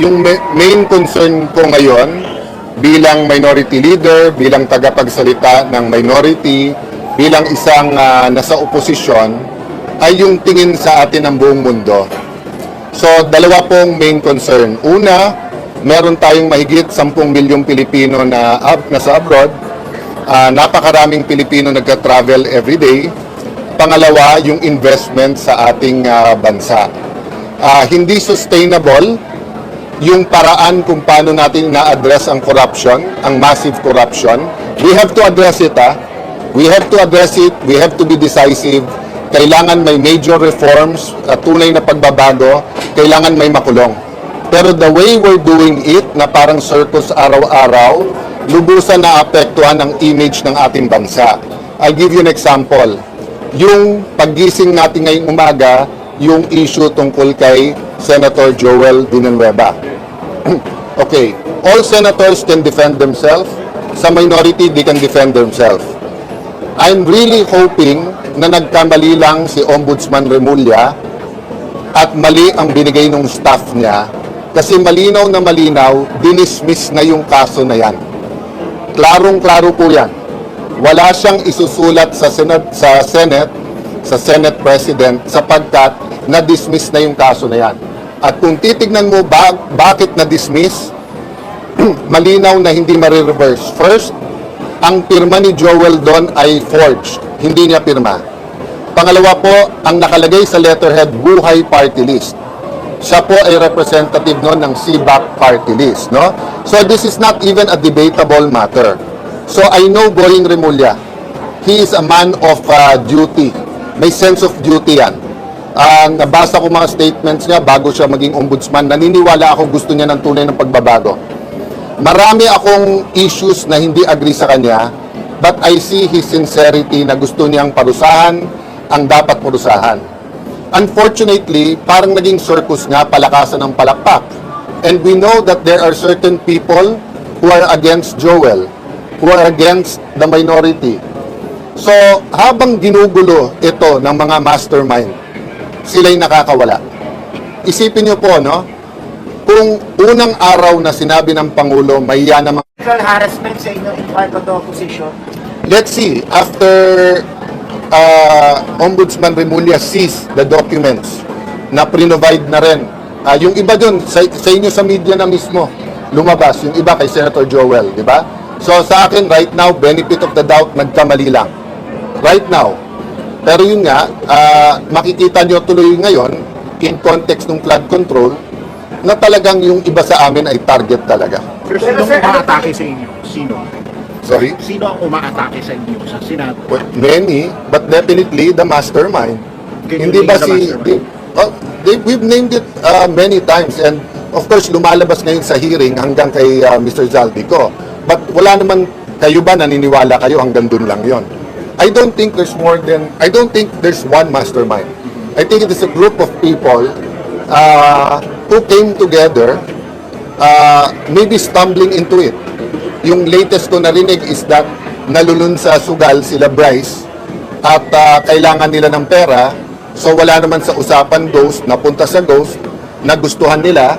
yung ma- main concern ko ngayon bilang minority leader, bilang tagapagsalita ng minority, bilang isang ah, nasa oposisyon, ay yung tingin sa atin ng buong mundo. So, dalawa pong main concern. Una, meron tayong mahigit 10 milyong Pilipino na ab, nasa abroad. Ah, napakaraming Pilipino nagka-travel every day. Pangalawa, yung investment sa ating ah, bansa. Ah, hindi sustainable yung paraan kung paano natin na-address ang corruption, ang massive corruption. We have to address it, ah. We have to address it. We have to be decisive. Kailangan may major reforms, uh, tunay na pagbabago. Kailangan may makulong. Pero the way we're doing it, na parang circus araw-araw, lubusan na apektuhan ang image ng ating bansa. I'll give you an example. Yung paggising natin ngayong umaga, yung issue tungkol kay Senator Joel Villanueva. okay, all senators can defend themselves. Sa minority, they can defend themselves. I'm really hoping na nagkamali lang si Ombudsman Remulla at mali ang binigay ng staff niya kasi malinaw na malinaw, dinismiss na yung kaso na yan. Klarong-klaro po yan. Wala siyang isusulat sa Senate, sa Senate, sa Senate President sapagkat na-dismiss na yung kaso na yan. At kung titignan mo ba, bakit na-dismiss, malinaw na hindi marireverse. First, ang pirma ni Joel doon ay forged. Hindi niya pirma. Pangalawa po, ang nakalagay sa letterhead, Buhay Party List. Siya po ay representative noon ng CBAC Party List. No? So this is not even a debatable matter. So I know Boying Remulla. He is a man of uh, duty. May sense of duty yan. Ah, nabasa ko mga statements niya bago siya maging ombudsman. Naniniwala ako gusto niya ng tunay ng pagbabago. Marami akong issues na hindi agree sa kanya, but I see his sincerity na gusto niyang parusahan ang dapat parusahan. Unfortunately, parang naging circus nga palakasan ng palakpak. And we know that there are certain people who are against Joel, who are against the minority. So, habang ginugulo ito ng mga mastermind, sila'y nakakawala. Isipin niyo po, no? Kung unang araw na sinabi ng Pangulo, may yan naman harassment sa inyo in part of the opposition. let's see, after uh, Ombudsman Remulla sees the documents na pre-provide na rin, ah, yung iba dun, sa, sa inyo sa media na mismo, lumabas, yung iba kay Senator Joel, di ba? So sa akin, right now, benefit of the doubt, nagkamali lang. Right now. Pero yun nga, ah, makikita nyo tuloy ngayon, in context ng flood control, na talagang yung iba sa amin ay target talaga. Pero sino umaatake sa inyo? Sino? Sorry? Sino ang umaatake sa inyo sa Senado? Well, many, but definitely the mastermind. Can Hindi ba si... Di, oh, they- we've named it uh, many times and of course lumalabas ngayon sa hearing hanggang kay uh, Mr. Zaldico. But wala naman kayo ba naniniwala kayo hanggang dun lang yon. I don't think there's more than... I don't think there's one mastermind. I think it is a group of people uh, who came together uh, maybe stumbling into it. Yung latest ko narinig is that nalulun sa sugal sila Bryce at uh, kailangan nila ng pera. So wala naman sa usapan Ghost, napunta sa Ghost, nagustuhan nila,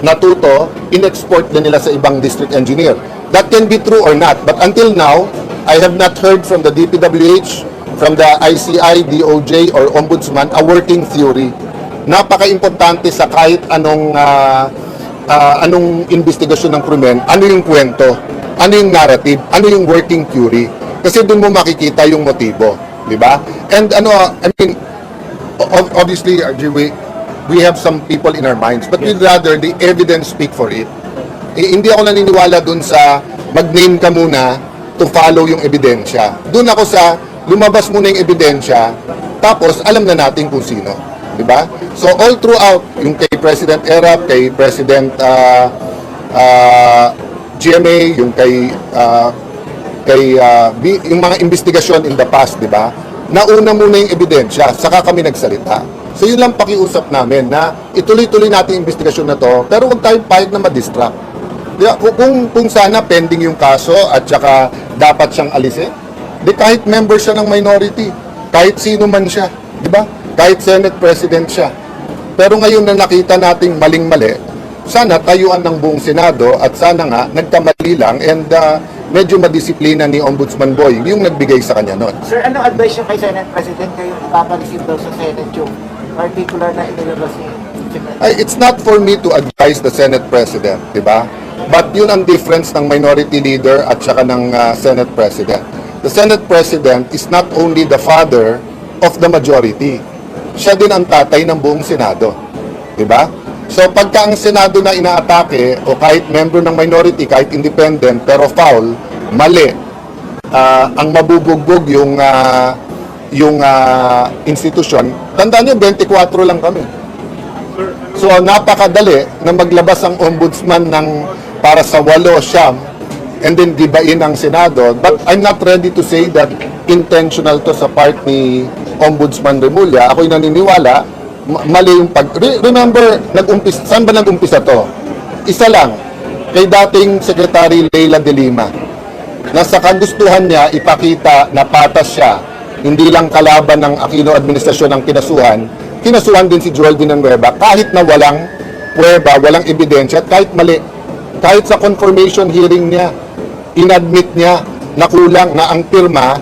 natuto, in-export na nila sa ibang district engineer. That can be true or not. But until now, I have not heard from the DPWH, from the ICI, DOJ, or Ombudsman a working theory. Napaka-importante sa kahit anong ah, ah, anong investigasyon ng krimen, ano yung kwento, ano yung narrative, ano yung working theory. Kasi doon mo makikita yung motibo, di ba? And ano, I mean, ob- obviously, we, we have some people in our minds, but we'd rather the evidence speak for it. Eh, hindi ako naniniwala dun sa mag-name ka muna to follow yung ebidensya. Doon ako sa lumabas muna yung ebidensya, tapos alam na natin kung sino. Di ba? So all throughout, yung kay President Erap, kay President uh, uh, GMA, yung kay uh, kay uh, yung mga investigasyon in the past, di ba? Nauna muna yung ebidensya, saka kami nagsalita. So yun lang pakiusap namin na ituloy-tuloy natin yung investigasyon na to, pero huwag tayong payag na ma-distract. Kung, kung, sana pending yung kaso at saka dapat siyang alisin, di kahit member siya ng minority, kahit sino man siya, di ba? Kahit Senate President siya. Pero ngayon na nakita nating maling-mali, sana tayuan ng buong Senado at sana nga nagkamali lang and ah, medyo madisiplina ni Ombudsman Boy yung nagbigay sa kanya noon. Sir, anong advice yung kay Senate President kayo ipapareceive daw sa Senate yung particular na inilabas ni Ay, it's not for me to advise the Senate President, di ba? But yun ang difference ng minority leader at saka ng ah, Senate President. The Senate President is not only the father of the majority. Siya din ang tatay ng buong Senado. Di ba? So pagka ang Senado na inaatake o kahit member ng minority, kahit independent, pero foul, mali. Ah, ang mabubugbog yung ah, yung ah, institusyon. Tandaan niyo 24 lang kami. So napakadali na maglabas ang ombudsman ng para sa walo siyam and then gibain ang Senado. But I'm not ready to say that intentional to sa part ni Ombudsman Remulla. Ako'y naniniwala, ma- mali yung pag... Re- remember, nag-umpis, saan ba nag-umpisa to? Isa lang, kay dating Secretary Leila de Lima na sa kagustuhan niya ipakita na patas siya, hindi lang kalaban ng Aquino administrasyon ang kinasuhan, kinasuhan din si Joel Villanueva kahit na walang prueba, walang ebidensya, kahit mali. Kahit sa confirmation hearing niya, inadmit niya na kulang na ang pirma,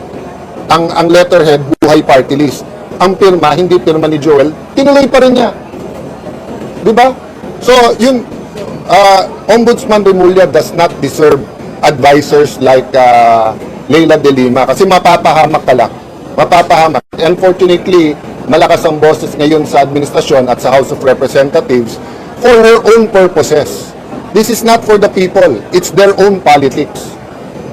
ang, ang letterhead, buhay party list. Ang pirma, hindi pirma ni Joel, tinuloy pa rin niya. Di ba? So, yung uh, Ombudsman Remulla does not deserve advisors like uh, Leila de Lima kasi mapapahamak ka lang. Mapapahamak. Unfortunately, malakas ang boses ngayon sa administrasyon at sa House of Representatives for her own purposes. This is not for the people. It's their own politics.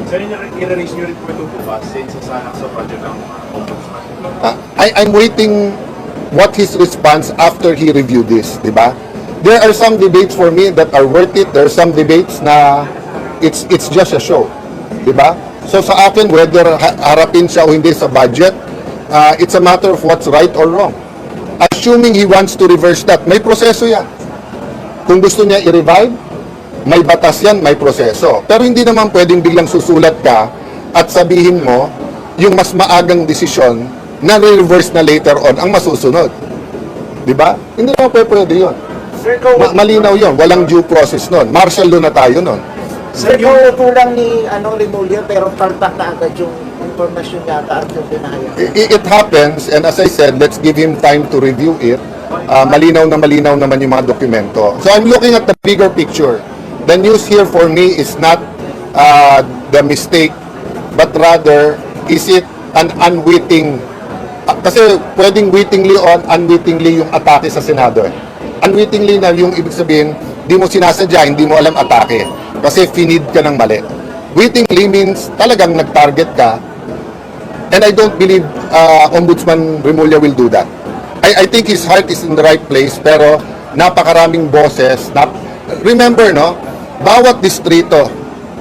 Sir, i-release nyo rin po ito bukas since sasanak sa budget ng ombudsman. Uh, I, I'm waiting what his response after he reviewed this, di ba? There are some debates for me that are worth it. There are some debates na it's it's just a show, di ba? So sa akin, whether ha- harapin siya o hindi sa budget, uh, it's a matter of what's right or wrong. Assuming he wants to reverse that, may proseso yan. Kung gusto niya i-revive, may batas yan, may proseso. Pero hindi naman pwedeng biglang susulat ka at sabihin mo yung mas maagang desisyon na reverse na later on ang masusunod. Di ba? Hindi naman pwede, pwede yun. Sir, Ma- malinaw yun. Walang due process nun. Martial law na tayo nun. sir, kung uto lang ni ano, Remulla pero palpak na agad yung informasyon yata at yung pinahayag. I- It happens, and as I said, let's give him time to review it. Ah, malinaw na malinaw naman yung mga dokumento. So I'm looking at the bigger picture. The news here for me is not uh, the mistake, but rather, is it an unwitting, ah, kasi pwedeng wittingly or unwittingly yung atake sa Senado. Eh. Unwittingly na yung ibig sabihin, di mo sinasadya, hindi mo alam atake. Kasi finid ka ng mali. Wittingly means talagang nag-target ka And I don't believe uh, Ombudsman Remulla will do that. I, I think his heart is in the right place, pero napakaraming boses. Nap Remember, no? Bawat distrito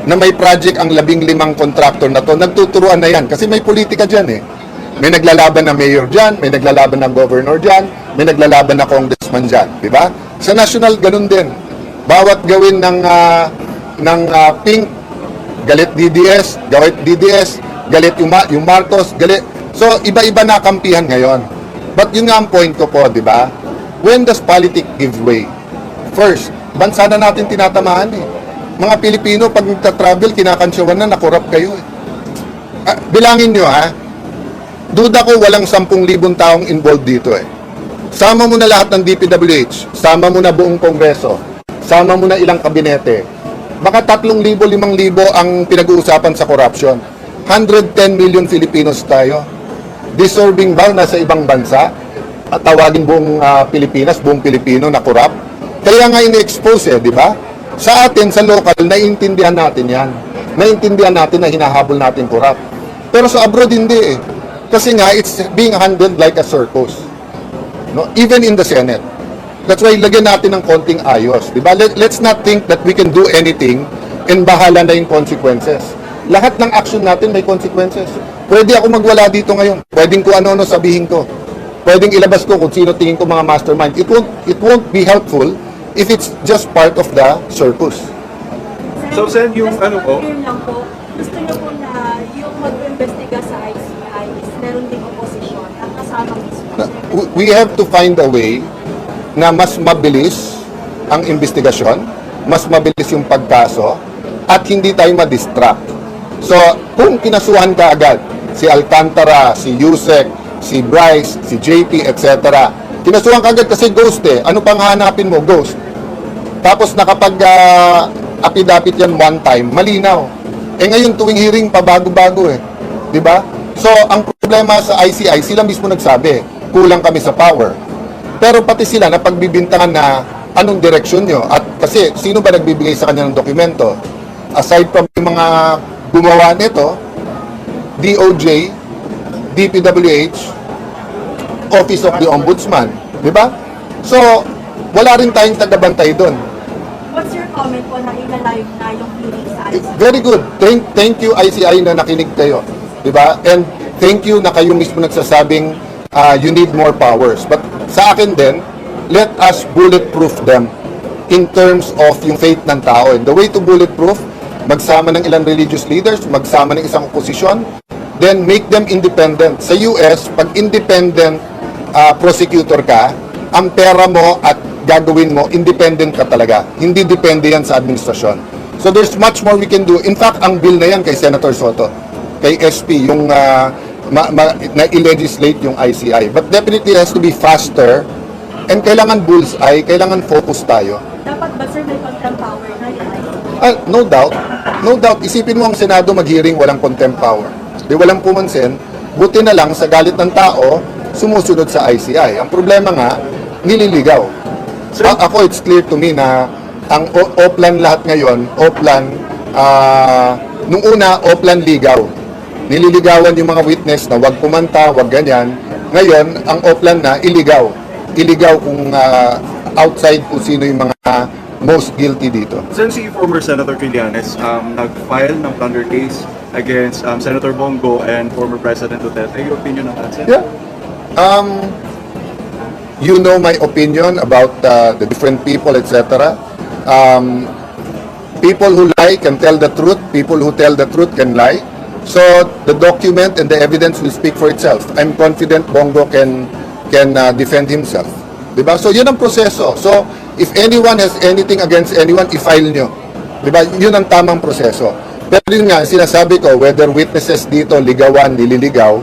na may project ang labing limang contractor na to, nagtuturuan na yan. Kasi may politika dyan eh. May naglalaban na mayor dyan, may naglalaban na governor dyan, may naglalaban na congressman dyan. Di ba? Sa national, ganun din. Bawat gawin ng, ah, ng ah, pink galit DDS, galit DDS, galit yung, Ma- yung Marcos, galit. So, iba-iba na kampihan ngayon. But yun nga ang point ko po, di ba? When does politics give way? First, bansa na natin tinatamaan eh. Mga Pilipino, pag nagta-travel, kinakansyawan na, nakurap kayo eh. Ah, bilangin nyo ha, duda ko walang 10,000 taong involved dito eh. Sama mo na lahat ng DPWH, sama mo na buong kongreso, sama mo na ilang kabinete. Baka 3,000, 5,000 ang pinag-uusapan sa corruption. 110 million Filipinos tayo. Deserving ba nasa ibang bansa? At tawagin buong ah, Pilipinas, buong Pilipino na corrupt? Kaya nga ini-expose eh, di ba? Sa atin, sa local, naiintindihan natin yan. Naiintindihan natin na hinahabol natin corrupt. Pero sa abroad, hindi eh. Kasi nga, it's being handled like a circus. No? Even in the Senate. That's why lagyan natin ng konting ayos. Di ba? Let, let's not think that we can do anything and bahala na yung consequences. Lahat ng action natin may consequences. Pwede ako magwala dito ngayon. Pwedeng ko ano-ano sabihin ko. Pwedeng ilabas ko kung sino tingin ko mga mastermind. It won't, it won't be helpful if it's just part of the circus. So, Sen, yung ano po? Lang po, gusto niyo po na yung mag-investiga sa ICI is meron ding opposition at kasama mismo. Na- we have to find a way na mas mabilis ang investigasyon, mas mabilis yung pagkaso, at hindi tayo ma-distract. So, kung kinasuhan ka agad, si Alcantara, si Yusek, si Bryce, si JP, etc., kinasuhan ka agad kasi ghost eh. Ano pang hanapin mo? Ghost. Tapos nakapag uh, apidapit yan one time, malinaw. Eh ngayon tuwing hearing pabago-bago eh. 'Di ba? So ang problema sa ICI, sila mismo nagsabi, kulang kami sa power. Pero pati sila na pagbibintangan na anong direksyon nyo. At kasi sino ba nagbibigay sa kanya ng dokumento? Aside from yung mga gumawa nito, DOJ, DPWH, Office of the Ombudsman. Di ba? So, wala rin tayong tagabantay doon. What's your comment po na ina-live na yung hearing sa ICI? Very good. Thank, thank you ICI na nakinig kayo. Di ba? And thank you na kayo mismo nagsasabing uh, you need more powers. But sa akin din, let us bulletproof them in terms of yung faith ng tao. And the way to bulletproof, magsama ng ilang religious leaders, magsama ng isang oposisyon, then make them independent. Sa US, pag independent uh, prosecutor ka, ang pera mo at gagawin mo, independent ka talaga. Hindi depende yan sa administrasyon. So there's much more we can do. In fact, ang bill na yan kay Senator Soto, kay SP, yung uh, ma- ma- na-legislate yung ICI. But definitely it has to be faster and kailangan bullseye, kailangan focus tayo. Dapat ba sir may contempt Ah, no doubt. No doubt. Isipin mo ang Senado mag-hearing walang contempt power. Di walang pumansin. Buti na lang sa galit ng tao, sumusunod sa ICI. Ang problema nga, nililigaw. A- ako, it's clear to me na ang Oplan lahat ngayon, Oplan, ah, nung una, Oplan ligaw. Nililigawan yung mga witness na wag kumanta, wag ganyan. Ngayon, ang Oplan na, iligaw. Iligaw kung ah, outside kung sino yung mga most guilty dito. Since si former Senator Trillanes um, nag-file ng plunder case against um, Senator Bongo and former President Duterte, your opinion on that, Sen? Yeah. Um, you know my opinion about uh, the different people, etc. Um, people who lie can tell the truth. People who tell the truth can lie. So the document and the evidence will speak for itself. I'm confident Bongo can can uh, defend himself. Diba? So yun ang proseso. So if anyone has anything against anyone, i-file nyo. Diba? Yun ang tamang proseso. Pero yun nga, sinasabi ko, whether witnesses dito, ligawan, nililigaw,